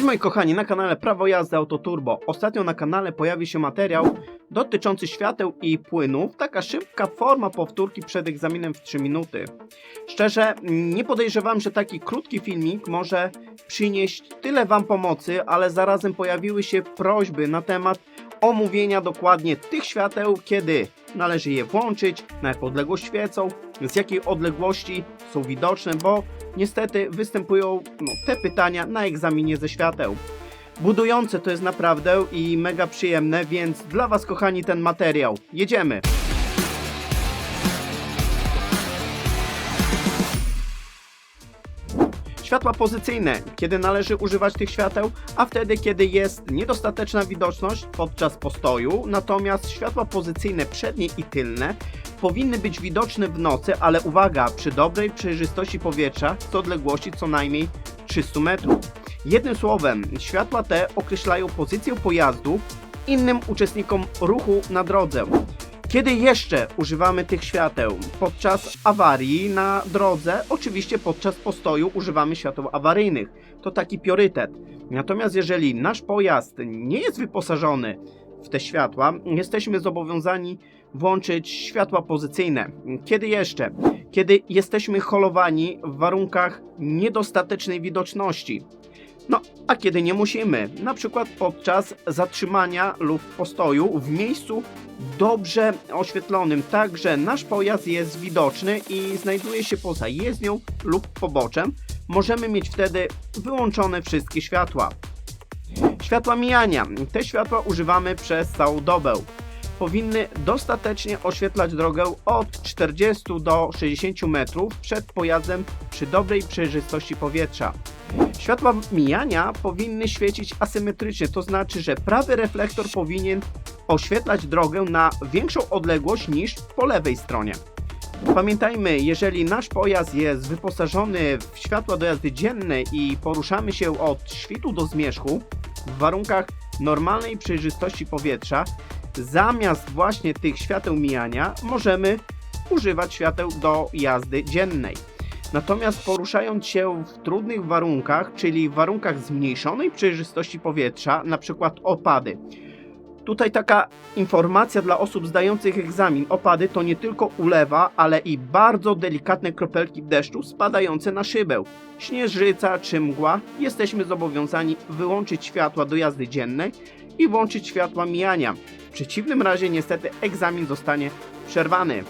Cześć moi kochani, na kanale Prawo Jazdy Auto Turbo. Ostatnio na kanale pojawi się materiał dotyczący świateł i płynów. Taka szybka forma powtórki przed egzaminem w 3 minuty. Szczerze, nie podejrzewam, że taki krótki filmik może przynieść tyle Wam pomocy, ale zarazem pojawiły się prośby na temat omówienia dokładnie tych świateł, kiedy należy je włączyć, na jaką odległość świecą, z jakiej odległości są widoczne, bo niestety występują no, te pytania na egzaminie ze świateł. Budujące to jest naprawdę i mega przyjemne, więc dla Was kochani ten materiał. Jedziemy! Światła pozycyjne, kiedy należy używać tych świateł, a wtedy, kiedy jest niedostateczna widoczność podczas postoju. Natomiast światła pozycyjne przednie i tylne powinny być widoczne w nocy, ale uwaga, przy dobrej przejrzystości powietrza z odległości co najmniej 300 metrów. Jednym słowem, światła te określają pozycję pojazdu innym uczestnikom ruchu na drodze. Kiedy jeszcze używamy tych świateł? Podczas awarii na drodze, oczywiście podczas postoju używamy świateł awaryjnych. To taki priorytet. Natomiast jeżeli nasz pojazd nie jest wyposażony w te światła, jesteśmy zobowiązani włączyć światła pozycyjne. Kiedy jeszcze? Kiedy jesteśmy holowani w warunkach niedostatecznej widoczności. No, a kiedy nie musimy, na przykład podczas zatrzymania lub postoju w miejscu dobrze oświetlonym, tak że nasz pojazd jest widoczny i znajduje się poza jezdnią lub poboczem, możemy mieć wtedy wyłączone wszystkie światła. Światła mijania. Te światła używamy przez całą dobę. Powinny dostatecznie oświetlać drogę od 40 do 60 metrów przed pojazdem przy dobrej przejrzystości powietrza. Światła mijania powinny świecić asymetrycznie, to znaczy, że prawy reflektor powinien oświetlać drogę na większą odległość niż po lewej stronie. Pamiętajmy, jeżeli nasz pojazd jest wyposażony w światła do jazdy dziennej i poruszamy się od świtu do zmierzchu w warunkach normalnej przejrzystości powietrza, zamiast właśnie tych świateł mijania możemy używać świateł do jazdy dziennej. Natomiast poruszając się w trudnych warunkach, czyli w warunkach zmniejszonej przejrzystości powietrza, na przykład opady. Tutaj taka informacja dla osób zdających egzamin. Opady to nie tylko ulewa, ale i bardzo delikatne kropelki deszczu spadające na szybę. Śnieżyca czy mgła, jesteśmy zobowiązani wyłączyć światła do jazdy dziennej i włączyć światła mijania. W przeciwnym razie niestety egzamin zostanie przerwany.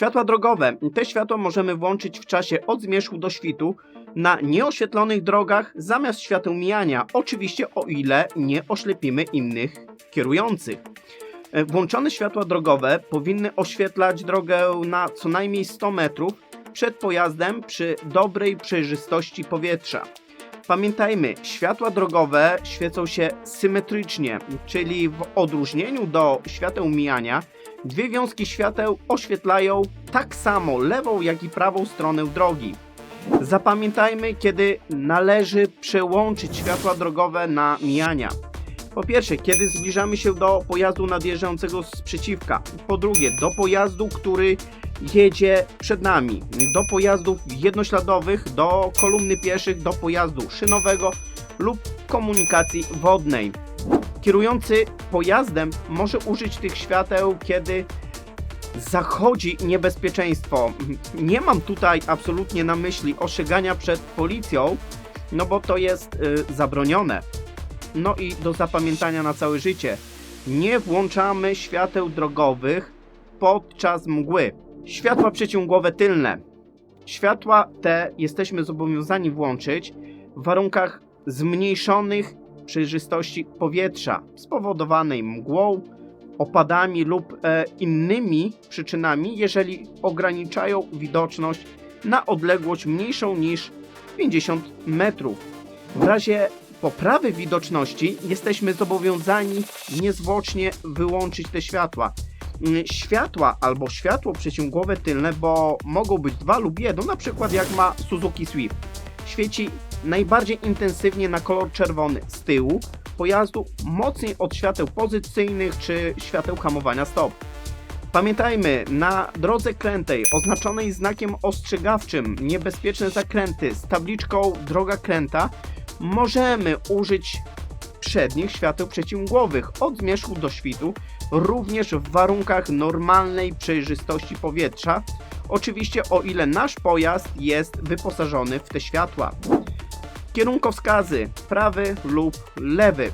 Światła drogowe. Te światła możemy włączyć w czasie od zmierzchu do świtu na nieoświetlonych drogach zamiast świateł mijania. Oczywiście o ile nie oślepimy innych kierujących. E, Włączone światła drogowe powinny oświetlać drogę na co najmniej 100 metrów przed pojazdem przy dobrej przejrzystości powietrza. Pamiętajmy, światła drogowe świecą się symetrycznie, czyli w odróżnieniu do świateł mijania, dwie wiązki świateł oświetlają tak samo lewą, jak i prawą stronę drogi. Zapamiętajmy, kiedy należy przełączyć światła drogowe na mijania. Po pierwsze, kiedy zbliżamy się do pojazdu nadjeżdżającego z przeciwka. Po drugie, do pojazdu, który jedzie przed nami. Do pojazdów jednośladowych, do kolumny pieszych, do pojazdu szynowego lub komunikacji wodnej. Kierujący pojazdem może użyć tych świateł, kiedy zachodzi niebezpieczeństwo. Nie mam tutaj absolutnie na myśli ostrzegania przed policją, no bo to jest y, zabronione. No i do zapamiętania na całe życie. Nie włączamy świateł drogowych podczas mgły. Światła przeciągłowe tylne. Światła te jesteśmy zobowiązani włączyć w warunkach zmniejszonych przejrzystości powietrza spowodowanej mgłą, opadami lub e, innymi przyczynami, jeżeli ograniczają widoczność na odległość mniejszą niż 50 metrów. W razie poprawy widoczności jesteśmy zobowiązani niezwłocznie wyłączyć te światła. Mm, Światła albo światło przeciągłowe tylne, bo mogą być dwa lub jedno, na przykład jak ma Suzuki Swift. Świeci najbardziej intensywnie na kolor czerwony z tyłu pojazdu, mocniej od świateł pozycyjnych czy świateł hamowania stop. Pamiętajmy, na drodze krętej oznaczonej znakiem ostrzegawczym niebezpieczne zakręty z tabliczką droga kręta możemy użyć przednich świateł przeciwmgłowych od zmierzchu do świtu, również w warunkach normalnej przejrzystości powietrza, oczywiście o ile nasz pojazd jest wyposażony w te światła. Kierunkowskazy prawy lub lewy.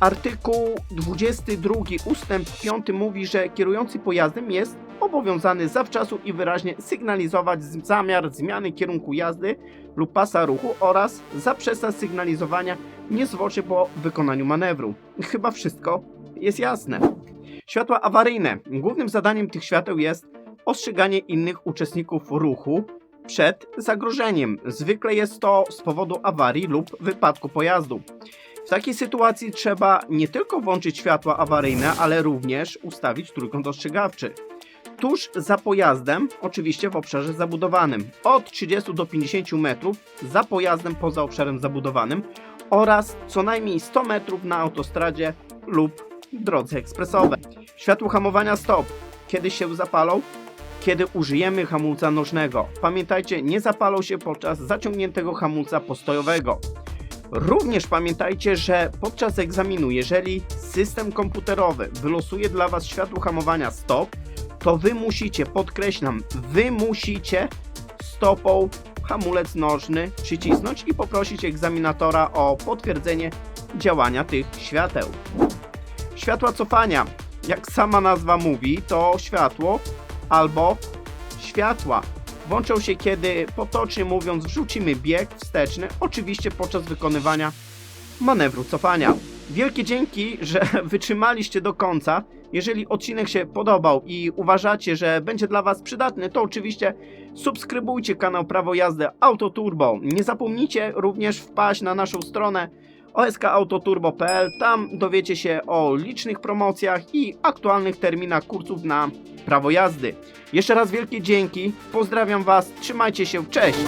Artykuł 22 ustęp 5 mówi, że kierujący pojazdem jest obowiązany zawczasu i wyraźnie sygnalizować zamiar zmiany kierunku jazdy lub pasa ruchu oraz zaprzestać sygnalizowania niezwłocznie po wykonaniu manewru. Chyba wszystko jest jasne. Światła awaryjne. Głównym zadaniem tych świateł jest ostrzeganie innych uczestników ruchu przed zagrożeniem. Zwykle jest to z powodu awarii lub wypadku pojazdu. W takiej sytuacji trzeba nie tylko włączyć światła awaryjne, ale również ustawić trójkąt ostrzegawczy. Tuż za pojazdem, oczywiście w obszarze zabudowanym, od 30 do 50 metrów za pojazdem poza obszarem zabudowanym oraz co najmniej 100 metrów na autostradzie lub drodze ekspresowej. Światło hamowania stop. Kiedy się zapalą? Kiedy użyjemy hamulca nożnego. Pamiętajcie, nie zapalą się podczas zaciągniętego hamulca postojowego. Również pamiętajcie, że podczas egzaminu, jeżeli system komputerowy wylosuje dla Was światło hamowania stop, to Wy musicie, podkreślam, Wy musicie stopą hamulec nożny przycisnąć i poprosić egzaminatora o potwierdzenie działania tych świateł. Światła cofania, jak sama nazwa mówi, to światło albo światła. Włączą się, kiedy potocznie mówiąc wrzucimy bieg wsteczny, oczywiście podczas wykonywania manewru cofania. Wielkie dzięki, że wytrzymaliście do końca. Jeżeli odcinek się podobał i uważacie, że będzie dla Was przydatny, to oczywiście subskrybujcie kanał Prawo Jazdy Auto Turbo. Nie zapomnijcie również wpaść na naszą stronę oskautoturbo.pl. Tam dowiecie się o licznych promocjach i aktualnych terminach kursów na prawo jazdy. Jeszcze raz wielkie dzięki. Pozdrawiam Was. Trzymajcie się. Cześć.